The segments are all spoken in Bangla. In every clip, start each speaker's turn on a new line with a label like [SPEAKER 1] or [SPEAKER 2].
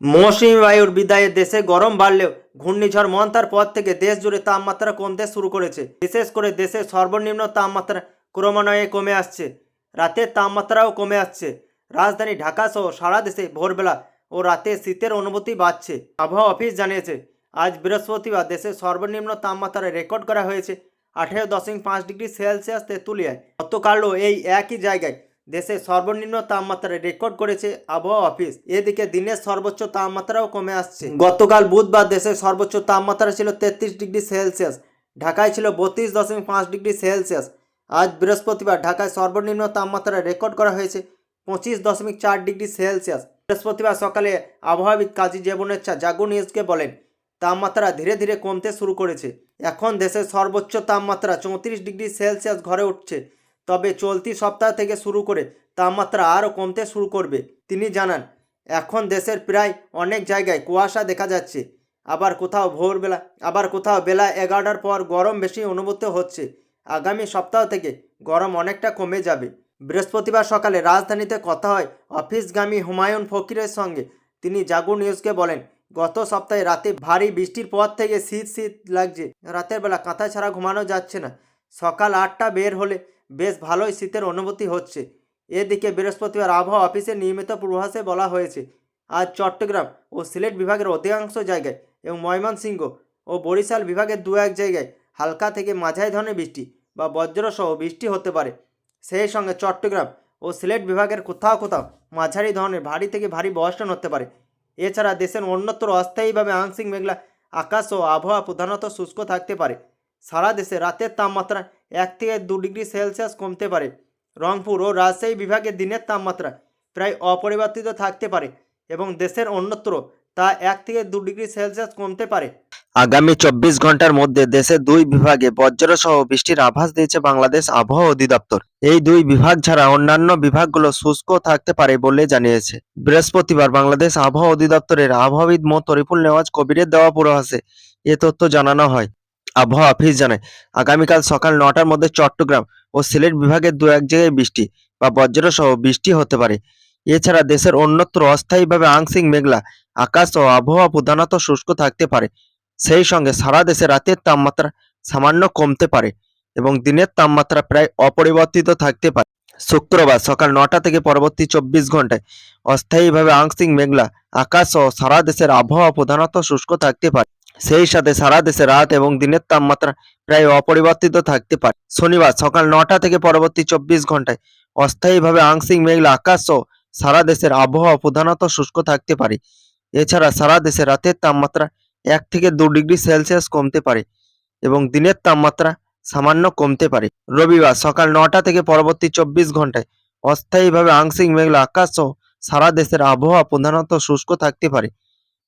[SPEAKER 1] মৌসুমী বায়ুর বিদায়ে দেশে গরম বাড়লেও ঘূর্ণিঝড় মন্তার পর থেকে দেশ জুড়ে তাপমাত্রা কমতে শুরু করেছে। বিশেষ করে দেশের সর্বনিম্ন তাপমাত্রা ক্রমান্বয়ে কমে আসছে। রাতের তাপমাত্রাও কমে আসছে। রাজধানী ঢাকা সহ সারা দেশে ভোরবেলা ও রাতে শীতের অনুভূতি বাড়ছে। আবহাওয়া অফিস জানিয়েছে, আজ বৃহস্পতিবার দেশের সর্বনিম্ন তাপমাত্রা রেকর্ড করা হয়েছে আঠেরো দশমিক পাঁচ ডিগ্রি সেলসিয়াস তেঁতুলিয়ায়। গতকালও এই একই জায়গায় দেশের সর্বনিম্ন তাপমাত্রা রেকর্ড করেছে আবহাওয়া অফিস। এদিকে দিনের সর্বোচ্চ তাপমাত্রাও কমে আসছে। গতকাল বুধবার দেশের সর্বোচ্চ তাপমাত্রা ছিল তেত্রিশ ডিগ্রি সেলসিয়াস, ঢাকায় ছিল বত্রিশ দশমিক পাঁচ ডিগ্রি সেলসিয়াস। আজ বৃহস্পতিবার ঢাকায় সর্বনিম্ন তাপমাত্রা রেকর্ড করা হয়েছে পঁচিশ দশমিক চার ডিগ্রি সেলসিয়াস। বৃহস্পতিবার সকালে আবহাওয়াবিদ কাজী জীবনেচ্ছা জাগু নিউজকে বলেন, তাপমাত্রা ধীরে ধীরে কমতে শুরু করেছে। এখন দেশের সর্বোচ্চ তাপমাত্রা চৌত্রিশ ডিগ্রি সেলসিয়াস ঘরে উঠছে। তবে চলতি সপ্তাহ থেকে শুরু করে তাপমাত্রা আরও কমতে শুরু করবে, তিনি জানান। এখন দেশের প্রায় অনেক জায়গায় কুয়াশা দেখা যাচ্ছে। আবার কোথাও ভোরবেলা, আবার কোথাও বেলা এগারোটার পর গরম বেশি অনুভূত হচ্ছে। আগামী সপ্তাহ থেকে গরম অনেকটা কমে যাবে। বৃহস্পতিবার সকালে রাজধানীতে কথা হয় অফিসগামী হুমায়ুন ফকিরের সঙ্গে। তিনি জাগু নিউজকে বলেন, গত সপ্তাহে রাতে ভারী বৃষ্টির পর থেকে শীত শীত লাগছে। রাতের বেলা কাঁথা ছাড়া ঘুমানো যাচ্ছে না। সকাল আটটা বের হলে বেশ ভালোই শীতের অনুভূতি হচ্ছে। এদিকে বৃহস্পতিবার আবহাওয়া অফিসের নিয়মিত পূর্বাভাসে বলা হয়েছে, আজ চট্টগ্রাম ও সিলেট বিভাগের অধিকাংশ জায়গায় এবং ময়মনসিংহ ও বরিশাল বিভাগের দু এক জায়গায় হালকা থেকে মাঝারি ধরনের বৃষ্টি বা বজ্রসহ বৃষ্টি হতে পারে। সেই সঙ্গে চট্টগ্রাম ও সিলেট বিভাগের কোথাও কোথাও মাঝারি ধরনের ভারী থেকে ভারী বর্ষণ হতে পারে। এছাড়া দেশের অন্যত্র অস্থায়ীভাবে আংশিক মেঘলা আকাশ ও আবহাওয়া প্রধানত শুষ্ক থাকতে পারে। সারা দেশে রাতের তাপমাত্রা এক থেকে দু ডিগ্রি সেলসিয়াস কমতে পারে। রংপুর ও রাজশাহী বিভাগে দিনের তাপমাত্রা প্রায় অপরিবর্তিত থাকতে পারে এবং দেশের অন্যত্র তা এক থেকে দু ডিগ্রি সেলসিয়াস কমতে পারে। আগামী চব্বিশ ঘণ্টার মধ্যে দেশের দুই বিভাগে বজ্র সহ বৃষ্টির আভাস দিয়েছে বাংলাদেশ আবহাওয়া অধিদপ্তর। এই দুই বিভাগ ছাড়া অন্যান্য বিভাগগুলো শুষ্ক থাকতে পারে বলে জানিয়েছে। বৃহস্পতিবার বাংলাদেশ আবহাওয়া অধিদপ্তরের আবহাওয়াবিদ মো তরিফুল নেওয়াজ কবিরের দেওয়া পূর্বাভাসে এ তথ্য জানানো হয়। আবহাওয়া অফিস জানায়, আগামীকাল সকাল নটার মধ্যে চট্টগ্রাম ও সিলেট বিভাগের দু এক জায়গায় বৃষ্টি বা বজ্র সহ বৃষ্টি হতে পারে। এছাড়া দেশের অন্যত্র অস্থায়ীভাবে আংশিক মেঘলা আকাশ ও আবহাওয়া প্রধানত শুষ্ক থাকতে পারে। সেই সঙ্গে সারা দেশে রাতের তাপমাত্রা সামান্য কমতে পারে এবং দিনের তাপমাত্রা প্রায় অপরিবর্তিত থাকতে পারে। শুক্রবার সকাল নটা থেকে পরবর্তী চব্বিশ ঘন্টায় অস্থায়ীভাবে আংশিক মেঘলা আকাশ ও সারা দেশের আবহাওয়া প্রধানত শুষ্ক থাকতে পারে। সেই সাথে সারা দেশে রাত এবং দিনের তাপমাত্রা প্রায় অপরিবর্তিত থাকতে পারে। শনিবার সকাল নটা থেকে পরবর্তী চব্বিশ ঘন্টায় অস্থায়ীভাবে আংশিক মেঘলা আকাশ ও সারা দেশের আবহাওয়া প্রধানত শুষ্ক থাকতে পারে। এছাড়া সারা দেশে রাতের তাপমাত্রা এক থেকে দু ডিগ্রি সেলসিয়াস কমতে পারে এবং দিনের তাপমাত্রা সামান্য কমতে পারে। রবিবার সকাল নটা থেকে পরবর্তী চব্বিশ ঘন্টায় অস্থায়ীভাবে আংশিক মেঘলা আকাশ ও সারা দেশের আবহাওয়া প্রধানত শুষ্ক থাকতে পারে।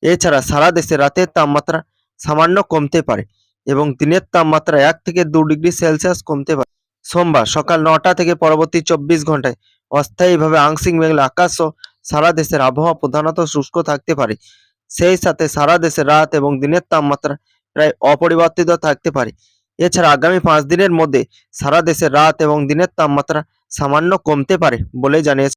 [SPEAKER 1] এছাড়া সারা দেশে রাতের তাপমাত্রা সামান্য কমতে পারে এবং দিনের তাপমাত্রা এক থেকে দু ডিগ্রি সেলসিয়াস কমতে পারে। সোমবার সকাল নটা থেকে পরবর্তী চব্বিশ ঘন্টায় অস্থায়ীভাবে আংশিক মেঘলা আকাশ ও সারা দেশের আবহাওয়া প্রধানত শুষ্ক থাকতে পারে। সেই সাথে সারা দেশে রাত এবং দিনের তাপমাত্রা প্রায় অপরিবর্তিত থাকতে পারে। এছাড়া আগামী পাঁচ দিনের মধ্যে সারা দেশে রাত এবং দিনের তাপমাত্রা সামান্য কমতে পারে বলে জানিয়েছে